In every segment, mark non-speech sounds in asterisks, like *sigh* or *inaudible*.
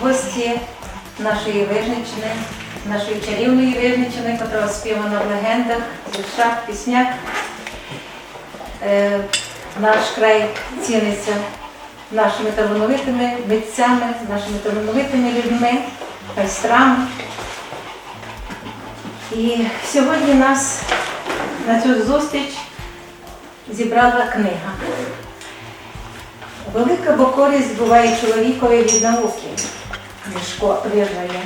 гості нашої Вижничини, нашої чарівної Вижничини, яка оспівана в легендах, віршах, піснях. Е, Наш край ціниться нашими талановитими митцями, нашими талановитими людьми, майстрами. І сьогодні нас на цю зустріч зібрала книга. Велика бо користь буває чоловікові від науки, Мішко визнає,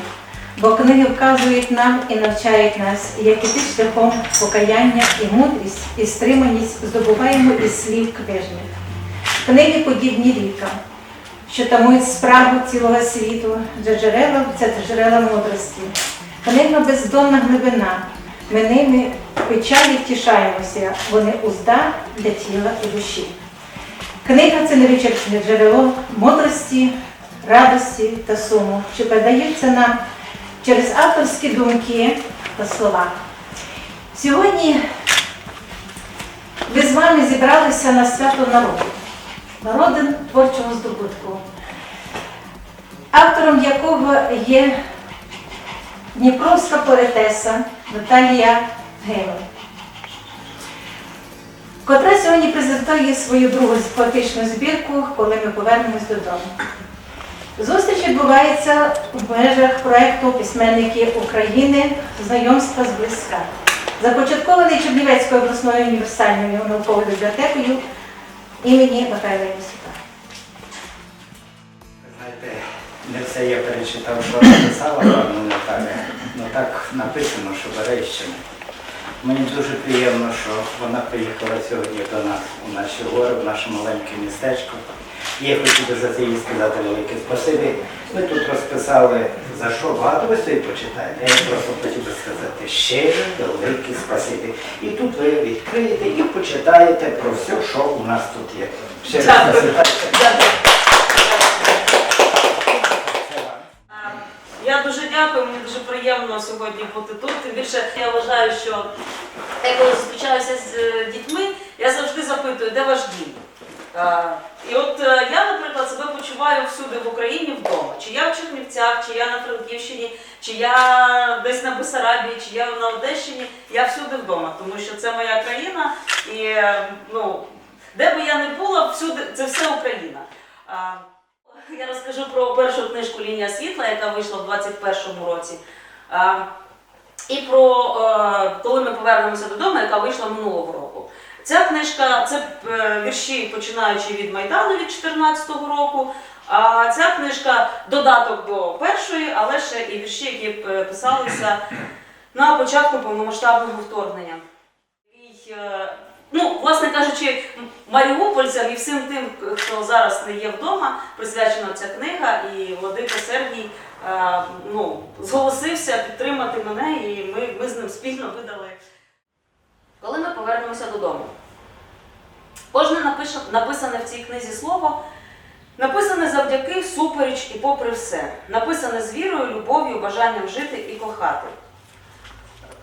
бо книги вказують нам і навчають нас, як іти шляхом покаяння і мудрість, і стриманість здобуваємо із слів книжних. Книги подібні рікам, що тамують справу цілого світу, де джерела це джерела мудрості. Книга бездонна глибина. Ми ними печалі втішаємося, вони узда для тіла і душі. Книга це невичерпне джерело мудрості, радості та суму, що передаються нам через авторські думки та слова. Сьогодні ми з вами зібралися на свято народу, народин творчого здобутку, автором якого є Дніпровська поетеса Наталія Гейман котра сьогодні презентує свою другу поетичну збірку, коли ми повернемось додому. Зустріч відбувається в межах проєкту Письменники України знайомства зблизька, започаткований Чернівецькою обласною універсальною науковою бібліотекою імені Михайла Євсюка. Знаєте, не все я перечитав, що написала пану Наталя. Ну так написано, що Берещина. Мені дуже приємно, що вона приїхала сьогодні до нас у наші гори, в наше маленьке містечко. Я хотів би за це їй сказати велике спасибі. Ви тут розписали за що багато, ви собі почитаєте. Я просто хотів би сказати щире велике спасибі. І тут ви відкриєте і почитаєте про все, що у нас тут є. Дякую. спасибі. Я дуже дякую, мені дуже приємно сьогодні бути тут. Тим більше я вважаю, що я коли зустрічаюся з е, дітьми, я завжди запитую, де ваш дім? А, І от е, я, наприклад, себе почуваю всюди в Україні вдома. Чи я в Чернівцях, чи я на Франківщині, чи я десь на Бесарабії, чи я на Одещині, я всюди вдома, тому що це моя країна, і е, ну, де би я не була, всюди це все Україна. Я розкажу про першу книжку Лінія світла, яка вийшла в 21-му році. І про е, коли ми повернемося додому, яка вийшла минулого року. Ця книжка це е, вірші, починаючи від Майдану від 14-го року. А ця книжка додаток до першої, але ще і вірші, які е, писалися на початку повномасштабного вторгнення. І, е, Ну, власне кажучи, маріупольцям і всім тим, хто зараз не є вдома, присвячена ця книга, і Владика Сергій ну, зголосився підтримати мене, і ми, ми з ним спільно видали. Коли ми повернемося додому, кожне написане в цій книзі слово написане завдяки, всупереч і попри все, написане з вірою, любов'ю, бажанням жити і кохати.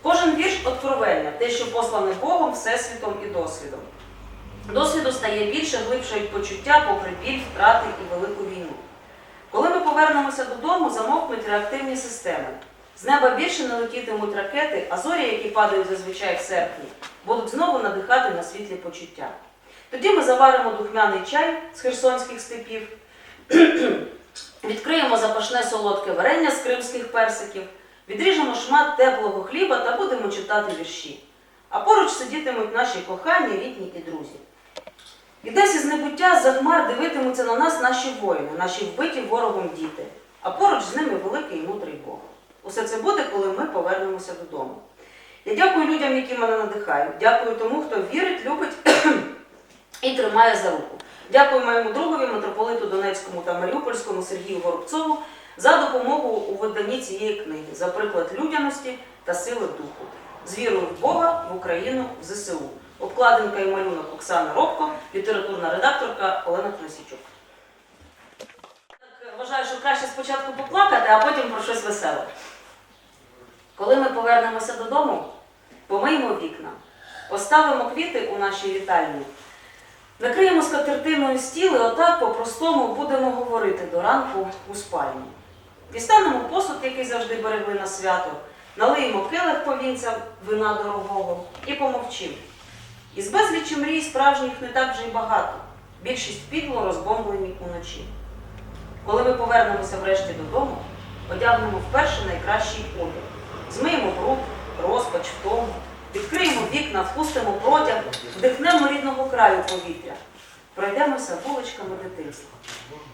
Кожен вірш откровення, те, що послане Богом, Всесвітом і досвідом. Досвіду стає більше, глибше від почуття, попри біль, втрати і велику війну. Коли ми повернемося додому, замовкнуть реактивні системи. З неба більше не летітимуть ракети, а зорі, які падають зазвичай в серпні, будуть знову надихати на світлі почуття. Тоді ми заваримо духмяний чай з херсонських степів, *clears throat* відкриємо запашне солодке варення з кримських персиків, відріжемо шмат теплого хліба та будемо читати вірші. А поруч сидітимуть наші кохані, рідні і друзі. І десь із небуття за хмар дивитимуться на нас наші воїни, наші вбиті ворогом діти, а поруч з ними великий і мудрий Бог. Усе це буде, коли ми повернемося додому. Я дякую людям, які мене надихають. Дякую тому, хто вірить, любить *clears throat* і тримає за руку. Дякую моєму другові, митрополиту Донецькому та Маріупольському Сергію Горобцову за допомогу у виданні цієї книги, за приклад людяності та сили духу. З вірою в Бога, в Україну, в ЗСУ. Обкладинка і малюнок Оксана Робко, літературна редакторка Олена Крисічук. Вважаю, що краще спочатку поплакати, а потім про щось веселе. Коли ми повернемося додому, помиємо вікна, поставимо квіти у нашій вітальні, накриємо скатертиною стіл і отак по-простому будемо говорити до ранку у спальні. Дістанемо посуд, який завжди берегли на свято, налиємо келих повінця вина дорогого і помовчимо. Із безлічі мрій справжніх не так вже й багато. Більшість підло розбомблені уночі. Коли ми повернемося врешті додому, одягнемо вперше найкращий одяг. Змиємо бруд, розпач, втому, відкриємо вікна, впустимо протяг, вдихнемо рідного краю повітря, пройдемося вуличками дитинства.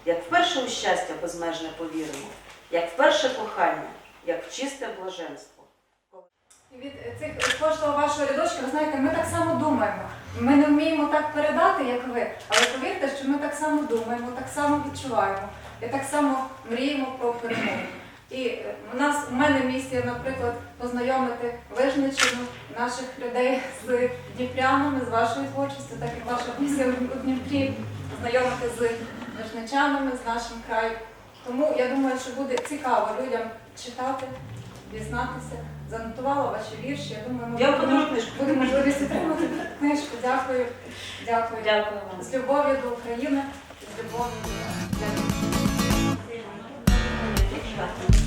Як вперше у щастя безмежне повіримо, як вперше кохання, як в чисте блаженство. Від цих кожного вашого рядочка, ви знаєте, ми так само думаємо. Ми не вміємо так передати, як ви, але повірте, що ми так само думаємо, так само відчуваємо і так само мріємо про перемогу. І е, у нас у мене місія, наприклад, познайомити вижничину наших людей з дніпрянами, з вашою творчістю, так як ваша місія у Дніпрі знайомити з вижничанами, з нашим краєм. Тому я думаю, що буде цікаво людям читати, дізнатися. Занотувала ваші вірші. Я думаю, ми Я будемо- буде можливість отримати книжку. Дякую. Дякую. Дякую вам. З любов'ю до України, з любов'ю до Gracias.